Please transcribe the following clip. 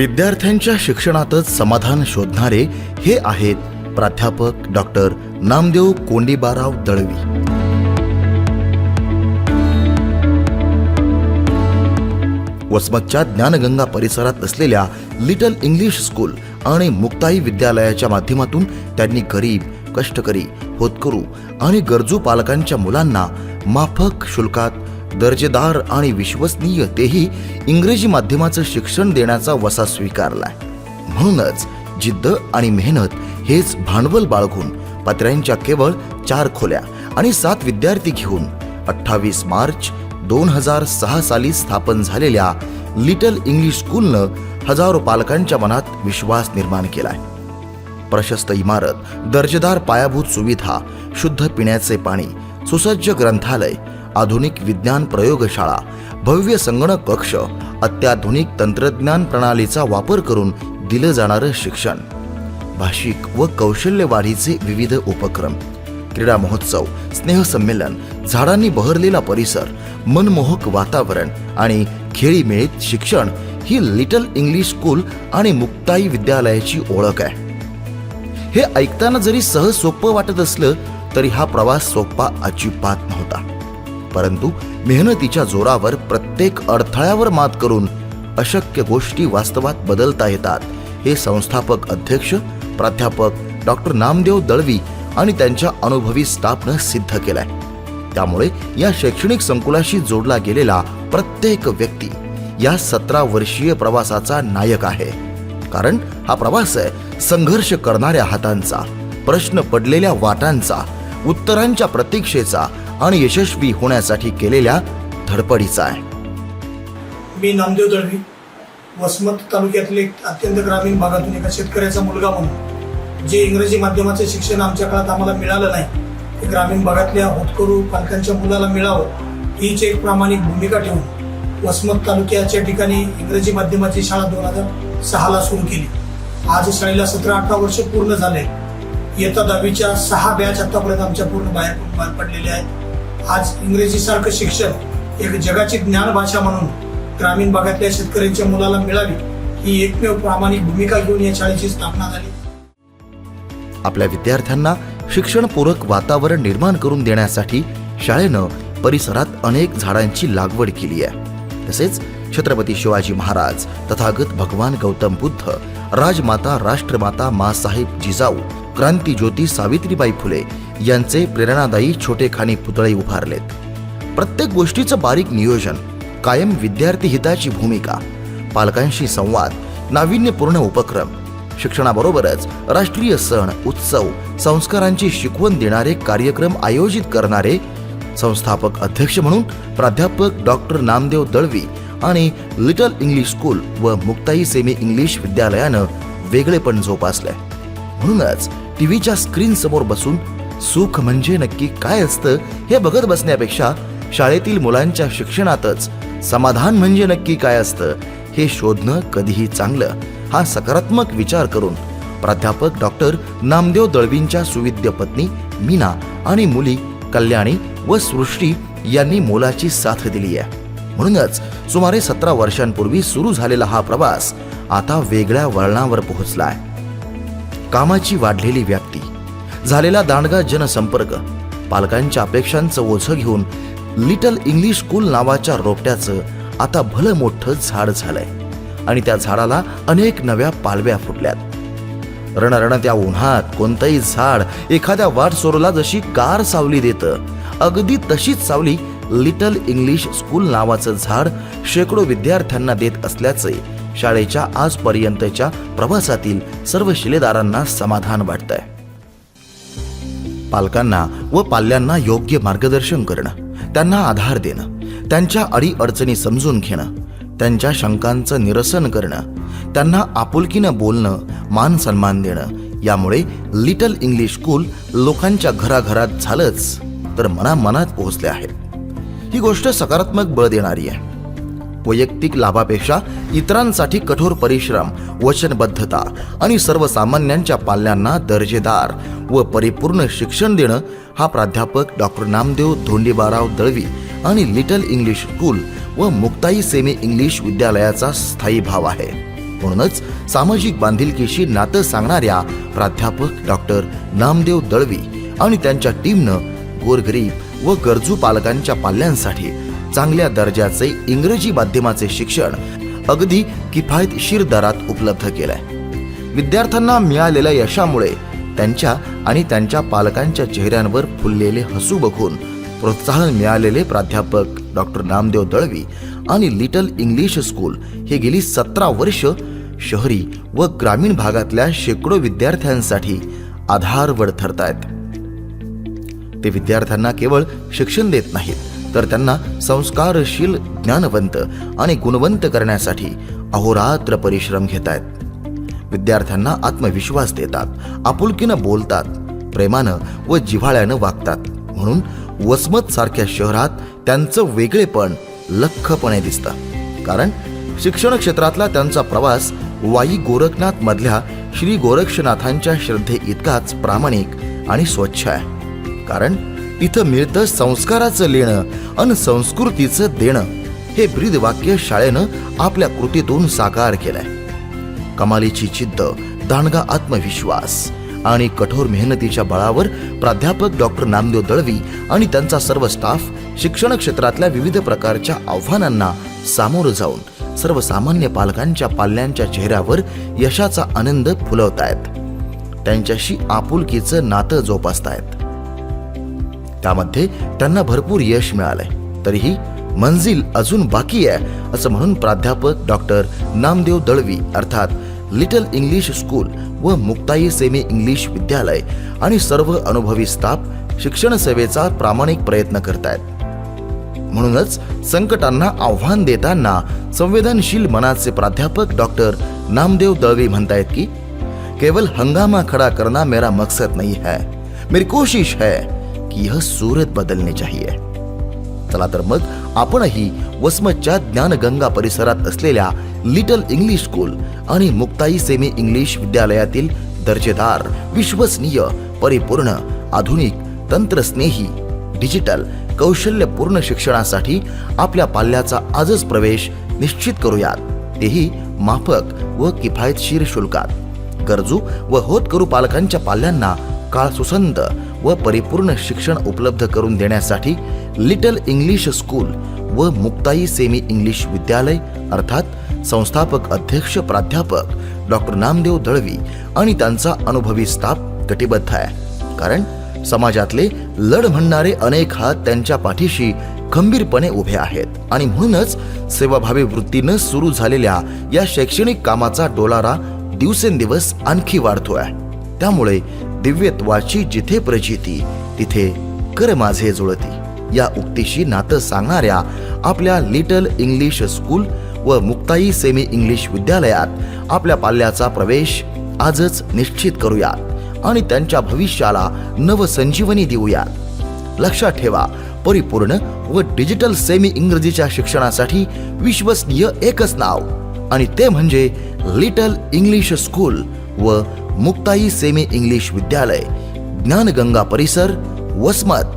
विद्यार्थ्यांच्या शिक्षणातच समाधान शोधणारे हे आहेत प्राध्यापक डॉक्टर नामदेव कोंडीबाराव दळवी. वसमतच्या ज्ञानगंगा परिसरात असलेल्या लिटल इंग्लिश स्कूल आणि मुक्ताई विद्यालयाच्या माध्यमातून त्यांनी गरीब कष्टकरी होतकरू आणि गरजू पालकांच्या मुलांना माफक शुल्कात दर्जेदार आणि विश्वसनीय तेही इंग्रजी माध्यमाचं शिक्षण देण्याचा वसा स्वीकारलाय. म्हणूनच जिद्द आणि मेहनत हेच भांडवल बाळगून पत्र्यांच्या केवळ चार खोल्या आणि सात विद्यार्थी घेऊन अठ्ठावीस मार्च दोन हजार सहा साली स्थापन झालेल्या लिटल इंग्लिश स्कूलनं हजारो पालकांच्या मनात विश्वास निर्माण केलाय. प्रशस्त इमारत दर्जेदार पायाभूत सुविधा शुद्ध पिण्याचे पाणी सुसज्ज ग्रंथालय आधुनिक विज्ञान प्रयोगशाळा भव्य संगणक कक्ष अत्याधुनिक तंत्रज्ञान प्रणालीचा वापर करून दिलं जाणारं शिक्षण. भाषिक व कौशल्य वाढीचे विविध उपक्रम. क्रीडा महोत्सव स्नेहसंमेलन झाडांनी बहरलेला परिसर मनमोहक वातावरण आणि खेळीमेळीत शिक्षण ही लिटल इंग्लिश स्कूल आणि मुक्ताई विद्यालयाची ओळख आहे. हे ऐकताना जरी सहज सोपं वाटत असलं तरी हा प्रवास सोपा अजिबात नव्हता. परंतु मेहनतीच्या जोरावर प्रत्येक अडथळ्यावर मात करून अशक्य गोष्टी वास्तवात बदलता येतात. हे संस्थापक अध्यक्ष प्राध्यापक डॉक्टर नामदेव दळवी आणि त्यांच्या अनुभवी स्टाफनं सिद्ध केलंय. त्यामुळे या शैक्षणिक संकुलाशी जोडला गेलेला प्रत्येक व्यक्ती या सतरा वर्षीय प्रवासाचा नायक आहे. कारण हा प्रवास आहे संघर्ष करणाऱ्या हातांचा प्रश्न पडलेल्या वाटांचा उत्तरांच्या प्रतीक्षेचा आणि यशस्वी होण्यासाठी केलेल्या धडपडीचा आहे. मी नामदेव दळवी वसमत तालुक्यातले एक अत्यंत ग्रामीण भागातून एका शेतकऱ्याचा मुलगा म्हणून जे इंग्रजी माध्यमाचे शिक्षण आमच्या काळात आम्हाला मिळालं नाही ते ग्रामीण भागातल्या होतकरू पालकांच्या मुलाला मिळावं हीच एक प्रामाणिक भूमिका ठेवून वसमत तालुक्याच्या ठिकाणी इंग्रजी माध्यमाची शाळा दोन हजार सहाला सुरू केली. आज शाळेला सतरा अठरा वर्ष पूर्ण झाले. इयत्ता दहावीच्या सहा बॅच आतापर्यंत आमच्या पूर्ण बाहेर बाहेर पडलेल्या आहेत. आज इंग्रजीसारखं शिक्षण एक जगाची ज्ञान भाषा म्हणून ग्रामीण भागातल्या शेतकऱ्यांच्या मुलाला मिळावी ही एकमेव प्रामाणिक भूमिका घेऊन या शाळेची स्थापना झाली. आपल्या विद्यार्थ्यांना शिक्षणपूरक वातावरण निर्माण करून देण्यासाठी शाळेनं परिसरात अनेक झाडांची लागवड केली आहे. तसेच छत्रपती शिवाजी महाराज तथागत भगवान गौतम बुद्ध राजमाता राष्ट्रमाता मासाहेब जिजाऊ क्रांती ज्योती सावित्रीबाई फुले यांचे प्रेरणादायी छोटेखानी पुतळे उभारलेत. प्रत्येक गोष्टीचं बारीक नियोजन कायम विद्यार्थी हिताची भूमिका पालकांशी संवाद नाविन्यपूर्ण उपक्रम शिक्षणाबरोबरच राष्ट्रीय सण उत्सव संस्कारांची शिकवण देणारे कार्यक्रम आयोजित करणारे संस्थापक अध्यक्ष म्हणून प्राध्यापक डॉक्टर नामदेव दळवी आणि लिटल इंग्लिश स्कूल व मुक्ताई सेमी इंग्लिश विद्यालयानं वेगळेपण जोपासलंय. म्हणूनच टीव्हीच्या स्क्रीन समोर बसून सुख म्हणजे नक्की काय असतं हे बघत बसण्यापेक्षा शाळेतील मुलांच्या शिक्षणातच समाधान म्हणजे नक्की काय असतं हे शोधणं कधीही चांगलं. हा सकारात्मक विचार करून प्राध्यापक डॉक्टर नामदेव दळवींच्या सुविद्य पत्नी मीना आणि मुली कल्याणी व सृष्टी यांनी मोलाची साथ दिली आहे. म्हणूनच सुमारे सतरा वर्षांपूर्वी सुरू झालेला हा प्रवास आता वेगळ्या वळणावर पोहोचला आहे. कामाची वाढलेली व्याप्ती झालेला दांडगा जनसंपर्क पालकांच्या अपेक्षांचं ओझं घेऊन लिटल इंग्लिश स्कूल नावाच्या रोपट्याचं आता भलं मोठं झाड झालंय आणि त्या झाडाला अनेक नव्या पालव्या फुटल्यात. रणरणत्या उन्हात कोणतंही झाड एखाद्या वाट सोरला जशी गार सावली देतं अगदी तशीच सावली लिटल इंग्लिश स्कूल नावाचं झाड शेकडो विद्यार्थ्यांना देत असल्याचे शाळेच्या आजपर्यंतच्या प्रवासातील सर्व शिलेदारांना समाधान वाटतंय. पालकांना व पाल्यांना योग्य मार्गदर्शन करणं त्यांना आधार देणं त्यांच्या अडी अडचणी समजून घेणं त्यांच्या शंकांचं निरसन करणं त्यांना आपुलकीनं बोलणं मान सन्मान देणं यामुळे लिटल इंग्लिश स्कूल लोकांच्या घराघरात झालंच तर मनामनात पोहोचले आहे ही गोष्ट सकारात्मक बळ देणारी आहे. वैयक्तिक लाभापेक्षा इतरांसाठी कठोर परिश्रम वचनबद्धता आणि सर्वसामान्यांच्या पाल्यांना दर्जेदार व परिपूर्ण शिक्षण देणं हा प्राध्यापक डॉक्टर नामदेव धोंडीबाराव दळवी आणि लिटल इंग्लिश स्कूल व मुक्ताई सेमी इंग्लिश विद्यालयाचा स्थायी भाव आहे. म्हणूनच सामाजिक बांधिलकीशी नातं सांगणाऱ्या प्राध्यापक डॉक्टर नामदेव दळवी आणि त्यांच्या टीमनं गोरगरीब व गरजू पालकांच्या पाल्यांसाठी चांगल्या दर्जाचे इंग्रजी माध्यमाचे शिक्षण अगदी किफायतशीर दरात उपलब्ध केलंय. विद्यार्थ्यांना मिळालेल्या यशामुळे त्यांच्या आणि त्यांच्या पालकांच्या चेहऱ्यांवर फुललेले हसू बघून प्रोत्साहन मिळालेले प्राध्यापक डॉक्टर नामदेव दळवी आणि लिटल इंग्लिश स्कूल हे गेली सतरा वर्ष शहरी व ग्रामीण भागातल्या शेकडो विद्यार्थ्यांसाठी आधारवड आहेत ते विद्यार्थ्यांना केवळ शिक्षण देत नाहीत तर त्यांना संस्कारशील ज्ञानवंत आणि गुणवंत करण्यासाठी अहोरात्र परिश्रम घेत आहेत विद्यार्थ्यांना आत्मविश्वास देतात आपुलकीनं बोलतात प्रेमानं व जिव्हाळ्यानं वागतात. म्हणून वसमत सारख्या शहरात त्यांचं वेगळेपण लख्खपणे दिसतं. कारण शिक्षण क्षेत्रातला त्यांचा प्रवास वाई गोरखनाथ मधल्या श्री गोरक्षनाथांच्या श्रद्धे इतकाच प्रामाणिक आणि स्वच्छ आहे. कारण इथं मिळतं संस्काराचं लेणं अन संस्कृतीचं देणं. हे ब्रीद वाक्य शाळेनं आपल्या कृतीतून साकार केलंय. कमालीची चिद्द दांडगा आत्मविश्वास आणि कठोर मेहनतीच्या बळावर प्राध्यापक डॉक्टर नामदेव दळवी आणि त्यांचा सर्व स्टाफ शिक्षण क्षेत्रातल्या विविध प्रकारच्या आव्हानांना सामोरं जाऊन सर्वसामान्य पालकांच्या पाल्यांच्या चेहऱ्यावर यशाचा आनंद फुलवतायत. त्यांच्याशी आपुलकीचं नातं जोपासतायत. त्यामध्ये त्यांना भरपूर यश मिळालंय. तरीही मंजिल अजून बाकी आहे असं म्हणून प्राध्यापक डॉक्टर नामदेव दळवी अर्थात लिटल इंग्लिश स्कूल व मुक्ताई सेमी इंग्लिश विद्यालय आणि सर्व अनुभवी स्टाफ शिक्षण सेवेचा प्रामाणिक प्रयत्न करतायत. म्हणूनच संकटांना आव्हान देताना संवेदनशील मनाचे प्राध्यापक डॉक्टर नामदेव दळवी म्हणतायत की केवल हंगामा खड़ा करना मेरा मकसद नहीं है मेरी कोशिश है. कि यह सूरत बदलने चाहिए। चला तर मग आपणही वसमतच्या ज्ञानगंगा परिसरात असलेल्या लिटल इंग्लिश स्कूल आणि मुक्ताई सेमी इंग्लिश विद्यालयातील दर्जेदार विश्वसनीय परिपूर्ण आधुनिक तंत्रस्नेही डिजिटल कौशल्यपूर्ण शिक्षणासाठी आपल्या पाल्याचा आजच प्रवेश निश्चित करूयात. तेही माफक व किफायतशीर शुल्कात. गरजू व होतकरू पालकांच्या पाल्यांना काळ सुसंत व परिपूर्ण शिक्षण उपलब्ध करून देण्यासाठी लिटल इंग्लिश स्कूल व मुक्ताई सेमी इंग्लिश विद्यालय अर्थात संस्थापक अध्यक्ष प्राध्यापक डॉक्टर नामदेव दळवी आणि त्यांचा अनुभवी स्टाफ कटिबद्ध आहे. कारण समाजातले लढ म्हणणारे अनेक हात त्यांच्या पाठीशी खंबीरपणे उभे आहेत आणि म्हणूनच सेवाभावी वृत्तीनं सुरू झालेल्या या शैक्षणिक कामाचा डोलारा दिवसेंदिवस आणखी वाढतोय. त्यामुळे दिव्यत्वाची जिथे प्रचिती तिथे कर माझे जुळती. या उक्तीशी नातं सांगणाऱ्या आपल्या लिटल इंग्लिश स्कूल व मुक्ताई सेमी इंग्लिश विद्यालयात आपल्या पाल्याचा प्रवेश आजच निश्चित करूयात आणि त्यांच्या भविष्याला नवसंजीवनी देऊयात. लक्षात ठेवा परिपूर्ण व डिजिटल सेमी इंग्रजीच्या शिक्षणासाठी विश्वसनीय एकच नाव आणि ते म्हणजे लिटल इंग्लिश स्कूल व मुक्ताई सेमी इंग्लिश विद्यालय ज्ञानगंगा परिसर वसमत.